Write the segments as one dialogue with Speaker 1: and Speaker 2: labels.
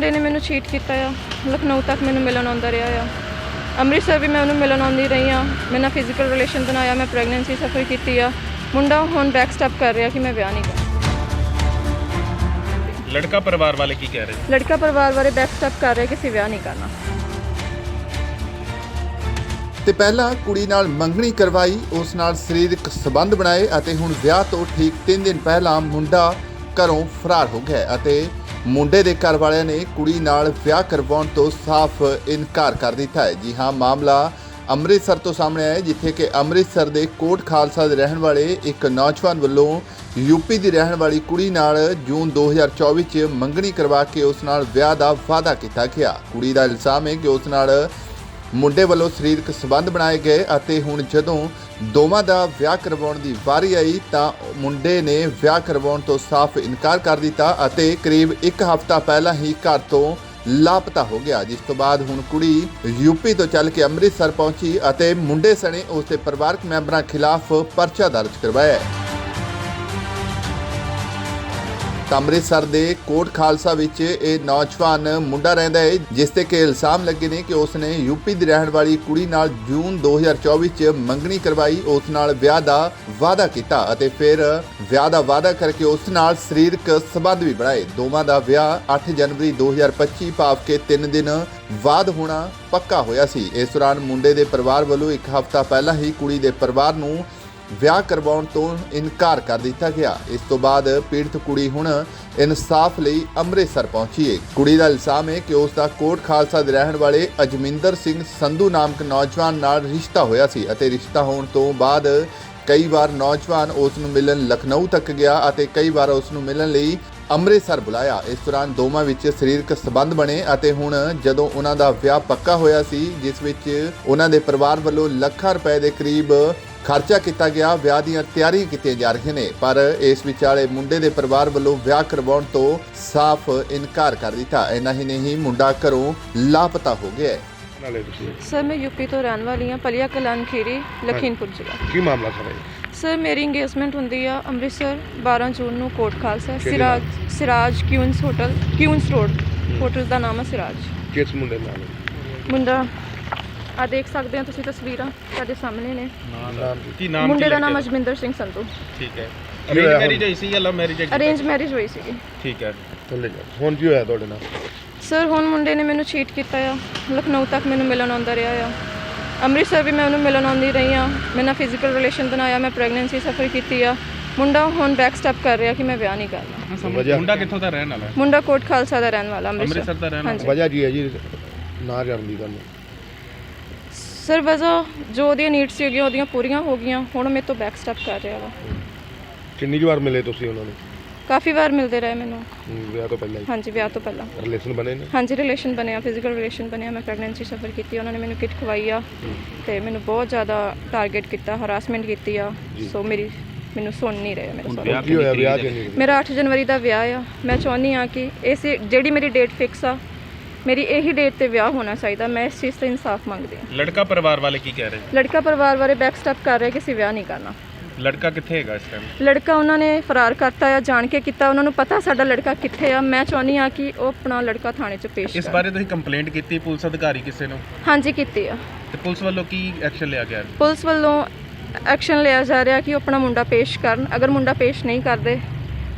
Speaker 1: ਮੁੰਡੇ ਨੇ ਮੈਨੂੰ ਚੀਟ ਕੀਤਾ ਆ। ਲਖਨਊ ਤੱਕ ਮੈਨੂੰ ਮਿਲਣ ਆਉਂਦਾ ਰਿਹਾ ਆ। ਅੰਮ੍ਰਿਤਸਰ ਵੀ ਮੈਂ ਉਹਨੂੰ ਮਿਲਣ ਆਉਂਦੀ ਰਹੀ ਆ। ਮੈਂ ਨਾਲ ਫਿਜ਼ੀਕਲ ਰਿਲੇਸ਼ਨ ਬਣਾਇਆ ਮੈਂ ਪ੍ਰੈਗਨੈਂਸੀ ਸਫਰ ਕੀਤੀ ਆ। ਮੁੰਡਾ ਹੁਣ ਬੈਕ ਸਟੈਪ ਕਰ ਰਿਹਾ ਕਿ ਮੈਂ ਵਿਆਹ ਨਹੀਂ ਕਰਨਾ
Speaker 2: ਲੜਕਾ ਪਰਿਵਾਰ ਵਾਲੇ ਕੀ ਕਹਿ ਰਹੇ?
Speaker 1: ਲੜਕਾ ਪਰਿਵਾਰ ਬਾਰੇ ਬੈਕ ਸਟੈਪ ਕਰ ਰਿਹਾ ਕਿ ਅਸੀਂ ਵਿਆਹ ਨਹੀਂ ਕਰਨਾ।
Speaker 3: ਤੇ ਪਹਿਲਾਂ ਕੁੜੀ ਨਾਲ ਮੰਗਣੀ ਕਰਵਾਈ ਉਸ ਨਾਲ ਸਰੀਰਕ ਸਬੰਧ ਬਣਾਏ ਅਤੇ ਹੁਣ ਵਿਆਹ ਤੋਂ ਠੀਕ 3 ਦਿਨ ਪਹਿਲਾਂ ਮੁੰਡਾ ਘਰੋਂ ਫਰਾਰ ਹੋ ਗਿਆ ਅਤੇ ਮੁੰਡੇ ਦੇ ਘਰ ਵਾਲਿਆਂ ਨੇ ਕੁੜੀ ਨਾਲ ਵਿਆਹ ਕਰਵਾਉਣ ਤੋਂ ਸਾਫ਼ ਇਨਕਾਰ ਕਰ ਦਿੱਤਾ ਹੈ। ਜੀ ਹਾਂ, ਮਾਮਲਾ ਅੰਮ੍ਰਿਤਸਰ ਤੋਂ ਸਾਹਮਣੇ ਆਇਆ ਜਿੱਥੇ ਕਿ ਅੰਮ੍ਰਿਤਸਰ ਦੇ ਕੋਟ ਖਾਲਸਾ ਦੇ ਰਹਿਣ ਵਾਲੇ ਇੱਕ ਨੌਜਵਾਨ ਵੱਲੋਂ ਯੂਪੀ ਦੀ ਰਹਿਣ ਵਾਲੀ ਕੁੜੀ ਨਾਲ ਜੂਨ 2024 ਚ ਮੰਗਣੀ ਕਰਵਾ ਕੇ ਉਸ ਨਾਲ ਵਿਆਹ ਦਾ ਵਾਅਦਾ ਕੀਤਾ ਗਿਆ। ਕੁੜੀ ਦਾ ਇਲਜ਼ਾਮ ਹੈ ਕਿ ਉਸ ਨਾਲ ਮੁੰਡੇ ਵੱਲੋਂ ਸਰੀਰਕ ਸੰਬੰਧ ਬਣਾਏ ਗਏ ਅਤੇ ਹੁਣ ਜਦੋਂ ਦੋਵਾਂ ਦਾ ਵਿਆਹ ਕਰਵਾਉਣ ਦੀ ਵਾਰੀ ਆਈ ਤਾਂ ਮੁੰਡੇ ਨੇ ਵਿਆਹ ਕਰਵਾਉਣ ਤੋਂ ਸਾਫ਼ ਇਨਕਾਰ ਕਰ ਦਿੱਤਾ ਅਤੇ ਕਰੀਬ 1 ਹਫ਼ਤਾ ਪਹਿਲਾਂ ਹੀ ਘਰ ਤੋਂ ਲਾਪਤਾ ਹੋ ਗਿਆ, ਜਿਸ ਤੋਂ ਬਾਅਦ ਹੁਣ ਕੁੜੀ ਯੂਪੀ ਤੋਂ ਚੱਲ ਕੇ ਅੰਮ੍ਰਿਤਸਰ ਪਹੁੰਚੀ ਅਤੇ ਮੁੰਡੇ ਸਣੇ ਉਸ ਦੇ ਪਰਿਵਾਰਕ ਮੈਂਬਰਾਂ ਖਿਲਾਫ ਪਰਚਾ ਦਰਜ ਕਰਵਾਇਆ। ਤਾਂ ਅੰਮ੍ਰਿਤਸਰ ਦੇ ਕੋਟ ਖਾਲਸਾ ਵਿੱਚ ਇਹ ਨੌਜਵਾਨ ਮੁੰਡਾ ਰਹਿੰਦਾ ਹੈ ਜਿਸ ਤੇ ਕਿ ਇਲਜ਼ਾਮ ਲੱਗੇ ਨੇ ਕਿ ਉਸ ਨੇ ਯੂਪੀ ਦੀ ਰਹਿਣ ਵਾਲੀ ਕੁੜੀ ਨਾਲ ਜੂਨ 2024 ਚ ਮੰਗਣੀ ਕਰਵਾਈ, ਉਸ ਨਾਲ ਵਿਆਹ ਦਾ ਵਾਅਦਾ ਕੀਤਾ ਅਤੇ ਫਿਰ ਵਿਆਹ ਦਾ ਵਾਅਦਾ ਕਰਕੇ ਉਸ ਨਾਲ ਸਰੀਰਕ ਸੰਬੰਧ ਵੀ ਬਣਾਏ। ਦੋਵਾਂ ਦਾ ਵਿਆਹ 8 ਜਨਵਰੀ 2025 ਭਾਵ ਕਿ 3 ਦਿਨ ਬਾਅਦ ਹੋਣਾ ਪੱਕਾ ਹੋਇਆ ਸੀ। ਇਸ ਦੌਰਾਨ ਮੁੰਡੇ ਦੇ ਪਰਿਵਾਰ ਵੱਲੋਂ ਇੱਕ ਹਫ਼ਤਾ ਪਹਿਲਾਂ ਹੀ ਕੁੜੀ ਦੇ ਪਰਿਵਾਰ ਨੂੰ ਵਿਆਹ ਕਰਵਾਉਣ ਤੋਂ ਇਨਕਾਰ ਕਰ ਦਿੱਤਾ ਗਿਆ। ਇਸ ਤੋਂ ਬਾਅਦ ਪੀੜਤ ਕੁੜੀ ਹੁਣ ਇਨਸਾਫ ਲਈ ਅੰਮ੍ਰਿਤਸਰ ਪਹੁੰਚੀ ਹੈ ਕੁੜੀ ਦਾ ਇਲਜ਼ਾਮ ਹੈ ਕਿ ਉਸ ਦਾ ਕੋਟ ਖਾਲਸਾ ਦੇ ਰਹਿਣ ਵਾਲੇ ਅਜਮਿੰਦਰ ਸਿੰਘ ਸੰਧੂ ਨਾਮਕ ਨੌਜਵਾਨ ਨਾਲ ਰਿਸ਼ਤਾ ਹੋਇਆ ਸੀ ਅਤੇ ਰਿਸ਼ਤਾ ਹੋਣ ਤੋਂ ਬਾਅਦ ਕਈ ਵਾਰ ਨੌਜਵਾਨ ਉਸ ਨੂੰ ਮਿਲਣ ਲਖਨਊ ਤੱਕ ਗਿਆ ਅਤੇ ਕਈ ਵਾਰ ਉਸ ਨੂੰ ਮਿਲਣ ਲਈ ਅੰਮ੍ਰਿਤਸਰ ਬੁਲਾਇਆ। ਇਸ ਦੌਰਾਨ ਦੋਵਾਂ ਵਿੱਚ ਸਰੀਰਕ ਸਬੰਧ ਬਣੇ ਅਤੇ ਹੁਣ ਜਦੋਂ ਉਹਨਾਂ ਦਾ ਵਿਆਹ ਪੱਕਾ ਹੋਇਆ ਸੀ, ਜਿਸ ਵਿੱਚ ਉਹਨਾਂ ਦੇ ਪਰਿਵਾਰ ਵੱਲੋਂ ਲੱਖਾਂ ਰੁਪਏ ਦੇ ਕਰੀਬ ਖਰਚਾ ਕੀਤਾ ਗਿਆ ਵਿਆਹ ਦੀਆਂ ਤਿਆਰੀਆਂ ਕੀਤੀਆਂ ਜਾ ਰਹੀਆਂ ਨੇ ਪਰ ਇਸ ਵਿਚਾਲੇ ਮੁੰਡੇ ਦੇ ਪਰਿਵਾਰ ਵੱਲੋਂ ਵਿਆਹ ਕਰਵਾਉਣ ਤੋਂ ਸਾਫ਼ ਇਨਕਾਰ ਕਰ ਦਿੱਤਾ। ਇੰਨਾ ਹੀ ਨਹੀਂ ਮੁੰਡਾ ਘਰੋਂ ਲਾਪਤਾ ਹੋ ਗਿਆ ਹੈ।
Speaker 4: ਨਾਲੇ ਤੁਸੀਂ
Speaker 1: ਸਰ ਮੈਂ ਯੂਪੀ ਤੋਂ ਰਹਿਣ ਵਾਲੀ ਹਾਂ ਪਲੀਆ ਕਲਾਨ ਖੀਰੀ ਲਖੀਮਪੁਰ ਜ਼ਿਲ੍ਹਾ।
Speaker 4: ਕੀ ਮਾਮਲਾ ਸਰ ਇਹ
Speaker 1: ਸਰ ਮੇਰੀ ਇੰਗੇਜਮੈਂਟ ਹੁੰਦੀ ਆ ਅੰਮ੍ਰਿਤਸਰ 12 ਜੂਨ ਨੂੰ ਕੋਟ ਖਾਲਸਾ
Speaker 4: ਕਿਹੜੇ
Speaker 1: Siraj Siraj Queens hotel Queens road hotel ਦਾ ਨਾਮ ਹੈ ਸਿਰਾਜ।
Speaker 4: ਕਿਸ ਮੁੰਡੇ ਨਾਲ?
Speaker 1: ਮੁੰਡਾ ਆ ਦੇਖ ਸਕਦੇ ਹੋ ਤੁਸੀਂ ਤਸਵੀਰਾਂ ਸਾਡੇ ਸਾਹਮਣੇ ਨੇ।
Speaker 4: ਕੀ?
Speaker 2: ਨਾਮ
Speaker 1: ਮੁੰਡੇ ਦਾ ਨਾਮ ਅਜਮਿੰਦਰ ਸਿੰਘ ਸੰਧੂ।
Speaker 2: ਠੀਕ ਹੈ। ਅਰੇਂਜ? ਮੈਰਿਜ ਹੈ ਸੀ ਜਾਂ ਲਵ ਮੈਰਿਜ ਹੈ
Speaker 1: ਅਰੇਂਜ ਮੈਰਿਜ ਹੋਈ ਸੀਗੀ।
Speaker 2: ਠੀਕ ਹੈ।
Speaker 4: ਥੱਲੇ ਜਾ। ਹੁਣ ਕੀ ਹੋਇਆ ਤੁਹਾਡੇ ਨਾਲ?
Speaker 1: ਸਰ ਹੁਣ ਮੁੰਡੇ ਨੇ ਮੈਨੂੰ ਚੀਟ ਕੀਤਾ ਆ। ਲਖਨਊ ਤੱਕ ਮੈਨੂੰ ਮਿਲਣ ਆਉਂਦਾ ਰਿਹਾ ਆ। ਅੰਮ੍ਰਿਤਸਰ ਵੀ ਮੈਂ ਉਹਨੂੰ ਮਿਲਣ ਆਉਂਦੀ ਰਹੀ ਆ। ਮੈਂ ਨਾਲ ਫਿਜ਼ੀਕਲ ਰਿਲੇਸ਼ਨ ਬਣਾਇਆ ਮੈਂ ਪ੍ਰੈਗਨੈਂਸੀ ਸਫਰ ਕੀਤੀ ਆ। ਮੁੰਡਾ ਹੁਣ ਬੈਕ ਸਟੈਪ ਕਰ ਰਿਹਾ ਕਿ ਮੈਂ ਵਿਆਹ ਨਹੀਂ ਕਰਨਾ।
Speaker 2: ਮੁੰਡਾ ਕਿੱਥੋਂ ਦਾ ਰਹਿਣ ਵਾਲਾ
Speaker 1: ਮੁੰਡਾ ਕੋਟ ਖਾਲਸਾ ਦਾ ਰਹਿਣ ਵਾਲਾ ਅੰਮ੍ਰਿਤਸਰ।
Speaker 2: ਦਾ ਰਹਿਣ
Speaker 1: ਹਾਂਜੀ।
Speaker 4: ਵਜ੍ਹਾ ਕੀ ਹੈ ਜੀ? ਨਾ ਕਰਨ ਦੀ ਗੱਲ।
Speaker 1: ਸਰ ਵਜ਼ਾ ਜੋ ਉਹਦੀਆਂ ਨੀਡਸ ਸੀਗੀਆਂ ਉਹਦੀਆਂ ਪੂਰੀਆਂ ਹੋ ਗਈਆਂ ਹੁਣ ਮੇਰੇ ਤੋਂ ਬੈਕ ਸਟੈਪ ਕਰ ਰਿਹਾ ਵਾ।
Speaker 4: ਕਿੰਨੀ ਕੁ ਵਾਰ ਮਿਲੇ ਤੁਸੀਂ ਉਹਨਾਂ ਨੂੰ?
Speaker 1: ਕਾਫੀ ਵਾਰ ਮਿਲਦੇ ਰਹੇ ਮੈਨੂੰ।
Speaker 4: ਹਮ, ਵਿਆਹ ਤੋਂ ਪਹਿਲਾਂ
Speaker 1: ਹਾਂਜੀ ਵਿਆਹ ਤੋਂ ਪਹਿਲਾਂ।
Speaker 4: ਰਿਲੇਸ਼ਨ ਬਣੇ ਨੇ?
Speaker 1: ਹਾਂਜੀ ਰਿਲੇਸ਼ਨ ਬਣਿਆ ਫਿਜ਼ੀਕਲ ਰਿਲੇਸ਼ਨ ਬਣਿਆ ਮੈਂ ਪ੍ਰੈਗਨੈਂਸੀ ਸਫਰ ਕੀਤੀ ਉਹਨਾਂ ਨੇ ਮੈਨੂੰ ਕਿਟ ਖਵਾਈ ਆ। ਤੇ ਮੈਨੂੰ ਬਹੁਤ ਜ਼ਿਆਦਾ ਟਾਰਗੇਟ ਕੀਤਾ ਹਰਾਸਮੈਂਟ ਕੀਤੀ ਆ। ਸੋ ਮੇਰੀ ਮੈਨੂੰ ਸੁਣ ਨਹੀਂ ਰਹੇ ਮੇਰੇ ਸਹੁਰੇ
Speaker 2: ਵਿਆਹ
Speaker 4: ਕੀ ਹੋਇਆ? ਵਿਆਹ ਹੋਇਆ?
Speaker 1: ਮੇਰਾ 8 ਜਨਵਰੀ ਦਾ ਵਿਆਹ ਆ। ਮੈਂ ਚਾਹੁੰਦੀ ਆ ਕਿ ਇਸ ਜਿਹੜੀ ਮੇਰੀ ਡੇਟ ਫਿਕਸ ਆ ਮੇਰੀ ਇਹੀ ਡੇਟ ਤੇ ਵਿਆਹ ਹੋਣਾ ਚਾਹੀਦਾ ਮੈਂ ਇਸ ਚੀਜ਼ ਤੇ ਇਨਸਾਫ ਮੰਗਦੀ ਆ
Speaker 2: ਲੜਕਾ ਪਰਿਵਾਰ ਵਾਲੇ ਕੀ ਕਹਿ ਰਹੇ?
Speaker 1: ਲੜਕਾ ਪਰਿਵਾਰ ਬਾਰੇ ਬੈਕ ਸਟੈਪ ਕਰ ਰਿਹਾ ਕਿ ਅਸੀਂ ਵਿਆਹ ਨਹੀਂ ਕਰਨਾ।
Speaker 2: ਲੜਕਾ ਕਿੱਥੇ ਹੈਗਾ ਇਸ ਟਾਈਮ
Speaker 1: ਲੜਕਾ ਉਹਨਾਂ ਨੇ ਫਰਾਰ ਕਰਤਾ ਆ ਜਾਣ ਕੇ ਕੀਤਾ ਉਹਨਾਂ ਨੂੰ ਪਤਾ ਸਾਡਾ ਲੜਕਾ ਕਿੱਥੇ ਆ। ਮੈਂ ਚਾਹੁੰਦੀ ਆ ਕਿ ਉਹ ਆਪਣਾ ਲੜਕਾ ਥਾਣੇ 'ਚ ਪੇਸ਼
Speaker 2: ਇਸ ਬਾਰੇ ਤੁਸੀਂ ਕੰਪਲੇਂਟ ਕੀਤੀ ਪੁਲਿਸ ਅਧਿਕਾਰੀ ਕਿਸੇ ਨੂੰ?
Speaker 1: ਹਾਂਜੀ ਕੀਤੀ ਆ।
Speaker 2: ਤੇ ਪੁਲਿਸ ਵੱਲੋਂ ਕੀ ਐਕਸ਼ਨ ਲਿਆ ਗਿਆ?
Speaker 1: ਪੁਲਿਸ ਵੱਲੋਂ ਐਕਸ਼ਨ ਲਿਆ ਜਾ ਰਿਹਾ ਕਿ ਉਹ ਆਪਣਾ ਮੁੰਡਾ ਪੇਸ਼ ਕਰਨ। ਅਗਰ ਮੁੰਡਾ ਪੇਸ਼ ਨਹੀਂ ਕਰਦੇ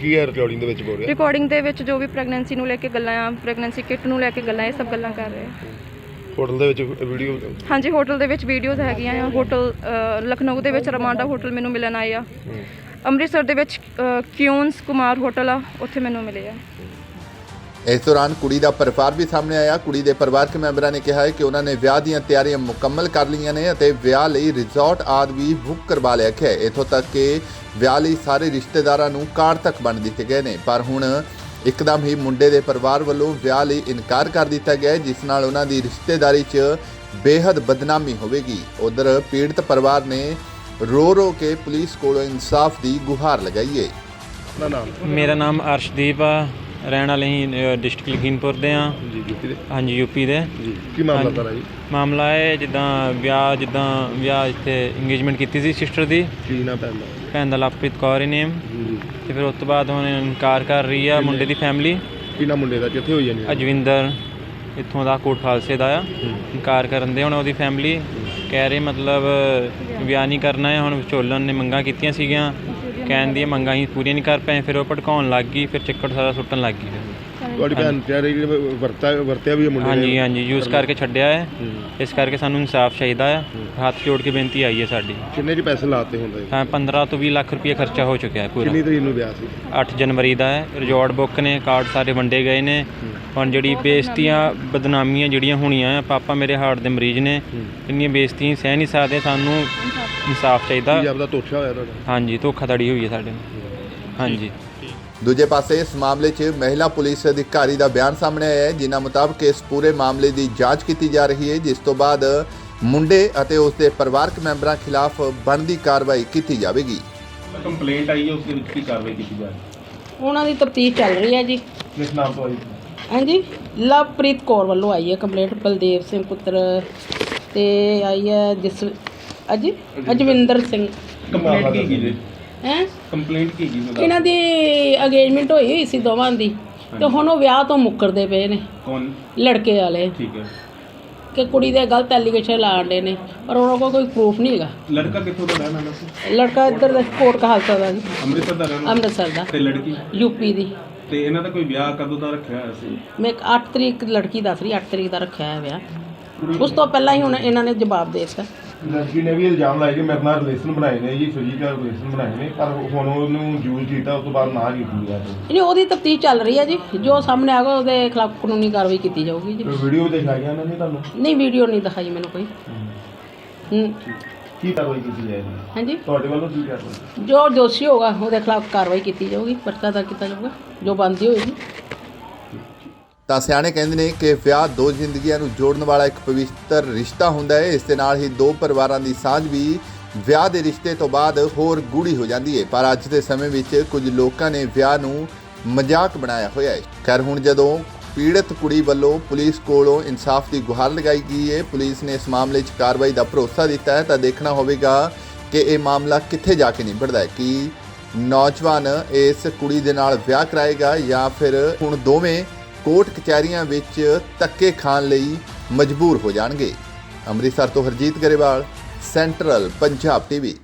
Speaker 4: ਕੀ ਹੈ ਰਿਕਾਰਡਿੰਗ ਦੇ ਵਿੱਚ ਬੋਲ ਰਿਹਾ?
Speaker 1: ਰਿਕਾਰਡਿੰਗ ਦੇ ਵਿੱਚ ਜੋ ਵੀ ਪ੍ਰੈਗਨੈਂਸੀ ਨੂੰ ਲੈ ਕੇ ਗੱਲਾਂ ਆ ਪ੍ਰੈਗਨੈਂਸੀ ਕਿਟ ਨੂੰ ਲੈ ਕੇ ਗੱਲਾਂ ਇਹ ਸਭ ਗੱਲਾਂ ਕਰ ਰਹੇ ਆ।
Speaker 4: ਹੋਟਲ ਦੇ ਵਿੱਚ ਵੀਡੀਓ
Speaker 1: ਹਾਂਜੀ ਹੋਟਲ ਦੇ ਵਿੱਚ ਵੀਡੀਓਜ਼ ਹੈਗੀਆਂ ਆ। ਹੋਟਲ ਲਖਨਊ ਦੇ ਵਿੱਚ ਰਮਾਂਡਾ ਹੋਟਲ ਮੈਨੂੰ ਮਿਲਣ ਆਏ ਆ। ਅੰਮ੍ਰਿਤਸਰ ਦੇ ਵਿੱਚ ਕਿਉਂਸ ਕੁਮਾਰ ਹੋਟਲ ਆ ਉੱਥੇ ਮੈਨੂੰ ਮਿਲੇ ਆ।
Speaker 3: ਇਸ ਦੌਰਾਨ ਕੁੜੀ ਦਾ ਪਰਿਵਾਰ ਵੀ ਸਾਹਮਣੇ ਆਇਆ। ਕੁੜੀ ਦੇ ਪਰਿਵਾਰਕ ਮੈਂਬਰਾਂ ਨੇ ਕਿਹਾ ਹੈ ਕਿ ਉਹਨਾਂ ਨੇ ਵਿਆਹ ਦੀਆਂ ਤਿਆਰੀਆਂ ਮੁਕੰਮਲ ਕਰ ਲਈਆਂ ਨੇ ਅਤੇ ਵਿਆਹ ਲਈ ਰਿਜ਼ੋਰਟ ਆਦਿ ਵੀ ਬੁੱਕ ਕਰਵਾ ਲਿਆ ਹੈ। ਇਥੋਂ ਤੱਕ ਕਿ ਵਿਆਹ ਲਈ ਸਾਰੇ ਰਿਸ਼ਤੇਦਾਰਾਂ ਨੂੰ ਕਾਰਡ ਤੱਕ ਬਣ ਦਿੱਤੇ ਗਏ ਨੇ। ਪਰ ਹੁਣ ਇੱਕਦਮ ਹੀ ਮੁੰਡੇ ਦੇ ਪਰਿਵਾਰ ਵੱਲੋਂ ਵਿਆਹ ਲਈ ਇਨਕਾਰ ਕਰ ਦਿੱਤਾ ਗਿਆ ਜਿਸ ਨਾਲ ਉਹਨਾਂ ਦੀ ਰਿਸ਼ਤੇਦਾਰੀ 'ਚ ਬੇਹੱਦ ਬਦਨਾਮੀ ਹੋਵੇਗੀ। ਉਧਰ ਪੀੜਤ ਪਰਿਵਾਰ ਨੇ ਰੋ ਰੋ ਕੇ ਪੁਲਿਸ ਕੋਲੋਂ ਇਨਸਾਫ ਦੀ ਗੁਹਾਰ ਲਗਾਈ ਹੈ।
Speaker 5: ਮੇਰਾ ਨਾਮ ਅਰਸ਼ਦੀਪ ਆ। ਰਹਿਣ ਵਾਲੇ ਹੀ ਡਿਸਟ੍ਰਿਕਟ ਲਖੀਮਪੁਰ ਦੇ ਆ।
Speaker 4: ਜੀ ਯੂਪੀ ਦੇ
Speaker 5: ਹਾਂਜੀ ਯੂਪੀ ਦੇ।
Speaker 4: ਜੀ ਕੀ ਮਾਮਲਾ। ਤਾਰਾ ਜੀ?
Speaker 5: ਮਾਮਲਾ ਹੈ ਜਿੱਦਾਂ ਵਿਆਹ ਜਿੱਦਾਂ ਵਿਆਹ ਇੱਥੇ ਇੰਗੇਜਮੈਂਟ ਕੀਤੀ ਸੀ ਸਿਸਟਰ ਦੀ।
Speaker 4: ਕੀ ਨਾ ਪੈਂਦਾ
Speaker 5: ਭੈਣ ਦਾ ਲਵਪ੍ਰੀਤ ਕੌਰ ਹੀ ਨੇਮ
Speaker 4: ਜੀ
Speaker 5: ਤੇ ਫਿਰ ਉਸ ਤੋਂ ਬਾਅਦ ਹੁਣ ਇਨਕਾਰ ਕਰ ਰਹੀ ਆ ਮੁੰਡੇ ਦੀ ਫੈਮਿਲੀ
Speaker 4: ਕੀ ਨਾ ਮੁੰਡੇ ਦਾ? ਕਿੱਥੇ ਹੋਈ ਜਾਨੀ
Speaker 5: ਅਜਵਿੰਦਰ ਇੱਥੋਂ ਦਾ ਕੋਟ ਖਾਲਸੇ ਦਾ ਆ। ਇਨਕਾਰ ਕਰਨ ਦੇ ਹੁਣ ਉਹਦੀ ਫੈਮਿਲੀ ਕਹਿ ਰਹੀ ਮਤਲਬ ਵਿਆਹ ਨਹੀਂ ਕਰਨਾ ਹੈ ਹੁਣ ਵਿਚੋਲਨ ਨੇ ਮੰਗਾਂ ਕੀਤੀਆਂ ਸੀਗੀਆਂ। ਕਹਿਣ ਦੀਆਂ ਮੰਗਾਂ ਹੀ ਪੂਰੀਆਂ ਨਹੀਂ ਕਰ ਪਏ ਫਿਰ ਉਹ ਭੜਕਾਉਣ ਲੱਗ ਗਈ ਫਿਰ ਚੱਕਰ ਸਾਰਾ ਸੁੱਟਣ ਲੱਗ ਗਈ ਫਿਰ।
Speaker 4: ਤੁਹਾਡੀ ਭੈਣ ਤੇ ਰਹੀ ਵਰਤਾ ਵਰਤਿਆ ਵੀ ਹੈ ਮੁੰਡੇ
Speaker 5: ਹਾਂਜੀ
Speaker 4: ਨੇ?
Speaker 5: ਹਾਂਜੀ ਯੂਜ਼ ਕਰਕੇ ਛੱਡਿਆ ਹੈ। ਇਸ ਕਰਕੇ ਸਾਨੂੰ ਇਨਸਾਫ ਚਾਹੀਦਾ ਹੈ। ਹੱਥ ਜੋੜ ਕੇ ਬੇਨਤੀ ਆਈ ਹੈ ਸਾਡੀ।
Speaker 4: ਕਿੰਨੇ ਜੀ ਪੈਸੇ ਲਾਤੇ ਹੁੰਦਾ ਜੀ
Speaker 5: ਤਾਂ 15 ਤੋਂ 20 ਲੱਖ ਰੁਪਏ ਖਰਚਾ ਹੋ ਚੁੱਕਿਆ ਹੈ ਪੂਰਾ।
Speaker 4: ਕਿੰਨੀ ਤਰੀਕ ਨੂੰ ਵਿਆਹ ਸੀ?
Speaker 5: 8 ਜਨਵਰੀ ਦਾ ਹੈ। ਰਿਜ਼ੋਰਟ ਬੁੱਕ ਨੇ ਕਾਰਡ ਸਾਰੇ ਵੰਡੇ ਗਏ ਨੇ। ਹੁਣ ਜਿਹੜੀ ਬੇਇੱਜ਼ਤੀਆਂ ਬਦਨਾਮੀਆਂ ਜਿਹੜੀਆਂ ਹੋਣੀਆਂ ਆ ਪਾਪਾ ਮੇਰੇ ਹਾਰਟ ਦੇ ਮਰੀਜ਼ ਨੇ। ਇੰਨੀਆਂ ਬੇਇੱਜ਼ਤੀਆਂ ਸਹਿ ਨਹੀਂ ਸਕਦੇ ਸਾਨੂੰ ਇਨਸਾਫ ਚਾਹੀਦਾ।
Speaker 4: ਕੀ ਆਪਦਾ ਤੋਛਾ ਹੋਇਆ ਤੁਹਾਡਾ?
Speaker 5: ਹਾਂਜੀ ਧੋਖਾਧੜੀ ਹੋਈ ਹੈ ਸਾਡੇ ਨਾਲ। ਹਾਂਜੀ।
Speaker 3: ਦੂਜੇ ਪਾਸੇ ਇਸ ਮਾਮਲੇ 'ਚ ਮਹਿਲਾ ਪੁਲਿਸ ਅਧਿਕਾਰੀ ਦਾ ਬਿਆਨ ਸਾਹਮਣੇ ਆਇਆ ਹੈ ਜਿਨ੍ਹਾਂ ਮੁਤਾਬਕ ਇਸ ਪੂਰੇ ਮਾਮਲੇ ਦੀ ਜਾਂਚ ਕੀਤੀ ਜਾ ਰਹੀ ਹੈ ਜਿਸ ਤੋਂ ਬਾਅਦ ਮੁੰਡੇ ਅਤੇ ਉਸ ਦੇ ਪਰਿਵਾਰਕ ਮੈਂਬਰਾਂ ਖਿਲਾਫ ਬਣਦੀ ਕਾਰਵਾਈ ਕੀਤੀ ਜਾਵੇਗੀ।
Speaker 2: ਕੰਪਲੇਂਟ ਆਈ ਹੈ ਉਸ ਦੇ ਵਿੱਚ ਕੀ ਕਾਰਵਾਈ ਕੀਤੀ ਜਾ ਰਹੀ
Speaker 6: ਉਹਨਾਂ ਦੀ ਤਫਤੀਸ਼ ਚੱਲ ਰਹੀ ਹੈ ਜੀ।
Speaker 2: ਕਿਸ ਨਾਮ ਤੋਂ ਆਈ?
Speaker 6: ਹਾਂਜੀ? ਲਵਪ੍ਰੀਤ ਕੌਰ ਵੱਲੋਂ ਆਈ ਹੈ ਕੰਪਲੇਂਟ ਬਲਦੇਵ ਸਿੰਘ ਪੁੱਤਰ ਤੇ ਆਈ ਹੈ ਜਿਸ ਅਜੀ ਅਜਵਿੰਦਰ ਸਿੰਘ।
Speaker 2: ਕੰਪਲੇਂਟ ਕੀ ਕੀ ਜੀ
Speaker 6: ਹੈ?
Speaker 2: ਕੰਪਲੇਂਟ ਕੀ ਕੀ
Speaker 6: ਇਹਨਾਂ ਦੀ ਅਗੇਜਮੈਂਟ ਹੋਈ ਹੋਈ ਸੀ ਦੋਵਾਂ ਦੀ ਤੇ ਹੁਣ ਉਹ ਵਿਆਹ ਤੋਂ ਮੁੱਕਰਦੇ ਪਏ ਨੇ।
Speaker 2: ਕੌਣ?
Speaker 6: ਲੜਕੇ ਵਾਲੇ।
Speaker 2: ਠੀਕ ਹੈ।
Speaker 6: ਕਿ ਕੁੜੀ ਦੇ ਗਲਤ ਐਲੀਗੇਸ਼ਨ ਲਾਉਂਦੇ ਨੇ ਪਰ ਉਹਨਾਂ ਕੋਲ ਕੋਈ ਪ੍ਰੂਫ ਨਹੀਂ ਹੈਗਾ।
Speaker 2: ਲੜਕਾ ਕਿੱਥੋਂ ਦਾ ਰਹਿਣ ਵਾਲਾ ਸੀ?
Speaker 6: ਲੜਕਾ ਇੱਧਰ ਦਾ ਕੋਟ ਕਹਾਲਸਾ ਦਾ ਜੀ।
Speaker 2: ਅੰਮ੍ਰਿਤਸਰ ਦਾ ਰਹਿਣ ਵਾਲਾ
Speaker 6: ਅੰਮ੍ਰਿਤਸਰ ਦਾ।
Speaker 2: ਤੇ ਲੜਕੀ?
Speaker 6: ਯੂਪੀ ਦੀ।
Speaker 2: ਤੇ ਇਹਨਾਂ ਦਾ ਕੋਈ ਵਿਆਹ ਕਦੋਂ ਦਾ ਰੱਖਿਆ ਹੋਇਆ ਸੀ?
Speaker 6: ਮੈਂ 8 ਤਰੀਕ ਲੜਕੀ ਦੱਸ ਰਹੀ 8 ਤਰੀਕ ਦਾ ਰੱਖਿਆ ਹੈ ਵਿਆਹ। ਉਸ ਤੋਂ ਪਹਿਲਾਂ ਹੀ ਹੁਣ ਇਹਨਾਂ ਨੇ ਜਵਾਬ ਦੇ ਦਿੱਤਾ।
Speaker 7: ਲੜਕੀ ਨੇ ਵੀ ਇਲਜ਼ਾਮ ਲਾਇਆ ਕਿ ਮੇਰੇ ਨਾਲ ਰਿਲੇਸ਼ਨ ਬਣਾਏ ਨੇ ਜੀ ਫਿਜ਼ੀਕਲ ਰਿਲੇਸ਼ਨ ਬਣਾਏ ਨੇ ਪਰ ਹੁਣ ਉਹਨੂੰ ਯੂਜ਼ ਕੀਤਾ ਉਸ ਤੋਂ ਬਾਅਦ ਨਾ ਕੀਤੀ ਹੈ
Speaker 6: ਨਹੀਂ ਉਹਦੀ ਤਫਤੀਸ਼ ਚੱਲ ਰਹੀ ਹੈ ਜੀ। ਜੋ ਸਾਹਮਣੇ ਆਗਾ ਉਹਦੇ ਖਿਲਾਫ ਕਾਨੂੰਨੀ ਕਾਰਵਾਈ ਕੀਤੀ ਜਾਊਗੀ ਜੀ।
Speaker 7: ਵੀਡੀਓ ਵੀ ਦਿਖਾਈਆਂ ਉਹਨਾਂ ਨੇ ਤੁਹਾਨੂੰ?
Speaker 6: ਨਹੀਂ ਵੀਡੀਓ ਨਹੀਂ ਦਿਖਾਈ ਮੈਨੂੰ ਕੋਈ। ਹੂੰ।
Speaker 7: ਕੀ ਕਾਰਵਾਈ ਕੀਤੀ ਜਾਏਗੀ?
Speaker 6: ਹਾਂਜੀ।
Speaker 7: ਤੁਹਾਡੇ ਵੱਲੋਂ ਕੀ ਕਾਰਵਾਈ?
Speaker 6: ਜੋ ਦੋਸ਼ੀ ਹੋਗਾ ਉਹਦੇ ਖਿਲਾਫ ਕਾਰਵਾਈ ਕੀਤੀ ਜਾਊਗੀ ਪਰਚਾ ਦਰਜ ਕੀਤਾ ਜਾਊਗਾ ਜੋ ਬੰਦੀ ਹੋਏਗੀ।
Speaker 3: ਤਾਂ ਸਿਆਣੇ ਕਹਿੰਦੇ ਨੇ ਕਿ ਵਿਆਹ ਦੋ ਜ਼ਿੰਦਗੀਆਂ ਨੂੰ ਜੋੜਨ ਵਾਲਾ ਇੱਕ ਪਵਿੱਤਰ ਰਿਸ਼ਤਾ ਹੁੰਦਾ ਹੈ। ਇਸ ਦੇ ਨਾਲ ਹੀ ਦੋ ਪਰਿਵਾਰਾਂ ਦੀ ਸਾਂਝ ਵੀ ਵਿਆਹ ਦੇ ਰਿਸ਼ਤੇ ਤੋਂ ਬਾਅਦ ਹੋਰ ਗੂੜੀ ਹੋ ਜਾਂਦੀ ਹੈ। ਪਰ ਅੱਜ ਦੇ ਸਮੇਂ ਵਿੱਚ ਕੁਝ ਲੋਕਾਂ ਨੇ ਵਿਆਹ ਨੂੰ ਮਜ਼ਾਕ ਬਣਾਇਆ ਹੋਇਆ ਹੈ। ਖੈਰ ਹੁਣ ਜਦੋਂ ਪੀੜਤ ਕੁੜੀ ਵੱਲੋਂ ਪੁਲਿਸ ਕੋਲੋਂ ਇਨਸਾਫ ਦੀ ਗੁਹਾਰ ਲਗਾਈ ਗਈ ਹੈ। ਪੁਲਿਸ ਨੇ ਇਸ ਮਾਮਲੇ 'ਚ ਕਾਰਵਾਈ ਦਾ ਭਰੋਸਾ ਦਿੱਤਾ ਹੈ। ਤਾਂ ਦੇਖਣਾ ਹੋਵੇਗਾ ਕਿ ਇਹ ਮਾਮਲਾ ਕਿੱਥੇ ਜਾ ਕੇ ਨਿਬੜਦਾ ਹੈ। ਕਿ ਨੌਜਵਾਨ ਇਸ ਕੁੜੀ ਦੇ ਨਾਲ ਵਿਆਹ ਕਰਾਏਗਾ ਜਾਂ ਫਿਰ ਹੁਣ ਦੋਵੇਂ ਕੋਰਟ ਕਚਹਿਰੀਆਂ ਵਿੱਚ ਧੱਕੇ ਖਾਣ ਲਈ ਮਜਬੂਰ ਹੋ ਜਾਣਗੇ? ਅੰਮ੍ਰਿਤਸਰ ਤੋਂ ਹਰਜੀਤ ਗਰੇਵਾਲ, ਸੈਂਟਰਲ ਪੰਜਾਬ ਟੀਵੀ।